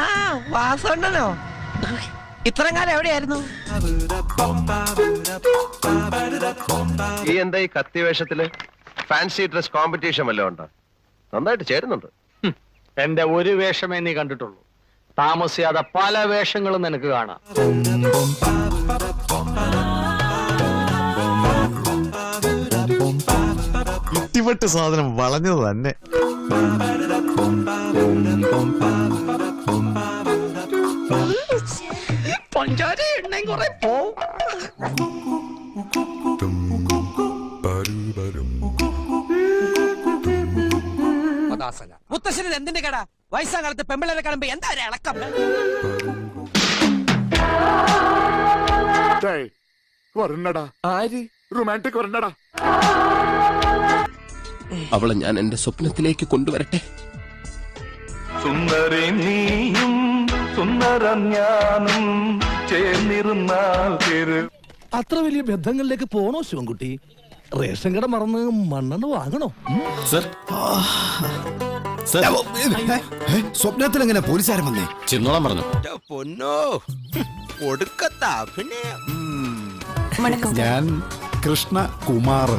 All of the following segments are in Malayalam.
ആ വാസണ്ണനോ ഇത്രയും കാലം എവിടെയായിരുന്നു? ഈ എന്താ ഈ കത്തി വേഷത്തിൽ? ഫാൻസി ഡ്രസ് കോമ്പറ്റീഷൻ വല്ലതും ഉണ്ടോ? നന്നായിട്ട് ചേരുന്നുണ്ട്. എന്റെ ഒരു വേഷമേ നീ കണ്ടിട്ടുള്ളൂ. താമസിയാതെ പല വേഷങ്ങളും നിനക്ക് കാണാം. ഇട്ടിപ്പെട്ട് സാധനം വളഞ്ഞത് തന്നെ. പഞ്ചാര എണ്ണയും കുറെ പോ മുത്തശ്ശന് എന്തിന്റെ കട? വയസ്സാം കാലത്ത് പെമ്പിളരെ കാണുമ്പോ എന്താ ഒരു ഇളക്കം? വരണ്ടടാ ആര്? റൊമാന്റിക് വരണ്ടടാ അവളെ ഞാൻ എന്റെ സ്വപ്നത്തിലേക്ക് കൊണ്ടുവരട്ടെ. സുന്ദരി നീയും സുന്ദര ഞാനും ചേർന്നിരുന്നാൽ തിരു അത്ര വലിയ ബന്ധങ്ങളിലേക്ക് പോണോ ശിവൻകുട്ടി? റേഷൻ കട മറന്ന് മണ്ണെണ്ണ വാങ്ങണോ? സ്വപ്നത്തിൽ എങ്ങനെ പോലീസുകാരൻ വന്നേ? ചിന്നോളം പറഞ്ഞു. പൊന്നോ. ഞാൻ കൃഷ്ണ കുമാർ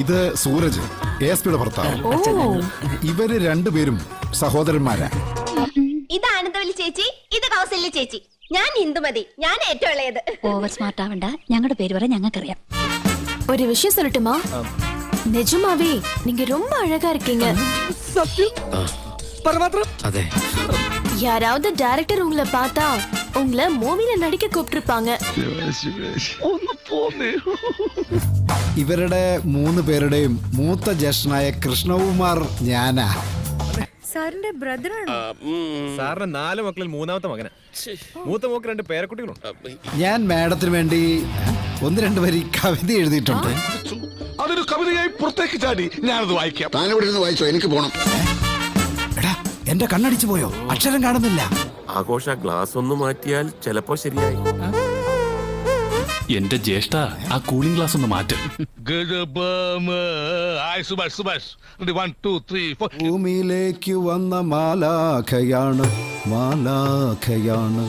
ഇത് സൂരജ് എസ് പിയുടെ ഭർത്താവ് ഇവര് രണ്ടുപേരും സഹോദരന്മാരാ ഇത് ആനന്ദവല്ലി ചേച്ചി ഇത് കൗസല്യ ചേച്ചി ഞാൻ ഹിന്ദുമതി ഞാൻ ഏറ്റവും ഇളയത് ഓവർ സ്മാർട്ട് ആവണ്ട ഞങ്ങളുടെ പേര് വരെ ഞങ്ങൾക്കറിയാം ஒரு விஷயம் சொல்லட்டுமா நிஜமாவே நீங்க ரொம்ப அழகா இருக்கீங்க അതെ யாராவது டைரக்டர் உங்களை பார்த்தா உங்களை மூவில நடிக்க கூப்பிட்டிருப்பாங்க ഇവരുടെ മൂന്ന് പേരുടെയും മൂത്ത ജ്യേഷ്ഠനായ കൃഷ്ണകുമാർ ഞാനാ സാറിന്റെ ബ്രദറാണ് സാറിന് നാല് മക്കളിൽ മൂന്നാമത്തെ മകന മൂത്ത മോക്ക് രണ്ട് പേരക്കുട്ടികളുണ്ട് ഞാൻ മാഡത്തിന് വേണ്ടി ഒന്ന് രണ്ട് വരി കവിത എഴുതിയിട്ടുണ്ട് അതൊരു കവിതയായി പുറത്തേക്ക് ചാടി ഞാനത് വായിക്കാം താനിവിടെ നിന്ന് വായിച്ചോ എനിക്ക് പോണം എടാ എന്റെ കണ്ണടിച്ചു പോയോ? അക്ഷരം കാണുന്നില്ല. ആഘോഷ ഗ്ലാസ് ഒന്ന് മാറ്റിയാൽ ചിലപ്പോ ശരിയായി. എന്റെ ജ്യേഷ്ഠ ആ കൂളിംഗ് ഗ്ലാസ് ഒന്ന് മാറ്റും. ഭൂമിയിലേക്ക് വന്ന മാലാഖയാണ് മാലാഖയാണ്.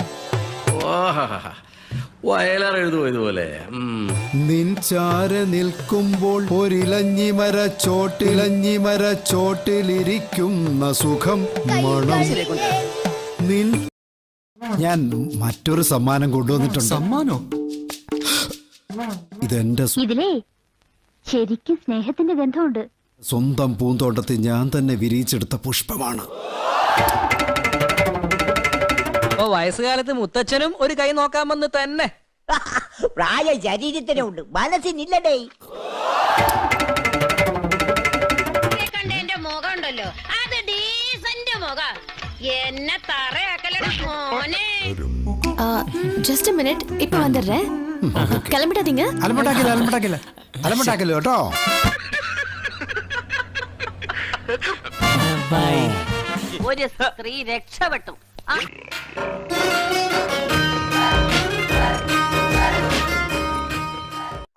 വയലാർ എഴുതുപോയതുപോലെ നിൻ നിൻചാര നിൽക്കുമ്പോൾ ഒരിലഞ്ഞിമര ചോട്ടിലഞ്ഞിമര ചോട്ടിലിരിക്കുന്ന സുഖം മണം. നിൻ ഞാൻ മറ്റൊരു സമ്മാനം കൊണ്ടുവന്നിട്ടുണ്ട്. സമ്മാനോ? ഇതെന്റെ സ്വ- ഇതിലേ ശരിക്കും സ്നേഹത്തിന്റെ ബന്ധമുണ്ട് സ്വന്തം പൂന്തോട്ടത്തിൽ ഞാൻ തന്നെ വിരിയിച്ചെടുത്ത പുഷ്പമാണ്. അപ്പൊ വയസ്സുകാലത്ത് മുത്തച്ഛനും ഒരു കൈ നോക്കാമെന്ന് തന്നെ. പ്രായ ശരീരത്തിനെ ശരീരത്തിനുണ്ട് മനസ്സിനില്ലടേ കണ്ടെന്റെ മുഖം ഉണ്ടല്ലോ. അത് ഡീസന്റ് മുഖം. എന്നെ തറയാക്കലട മോനെ. ஜஸ்ட் மினிட் இப்போ வந்துடுறேன் கிளம்பிட்டாதீங்க അലമ്പട്ടാക്കില്ല അലമ്പട്ടാക്കില്ല. അലമ്പട്ടാക്കില്ല കേട്ടോ. ഒരു സ്ത്രീ രക്ഷപ്പെട്ടു. 啊。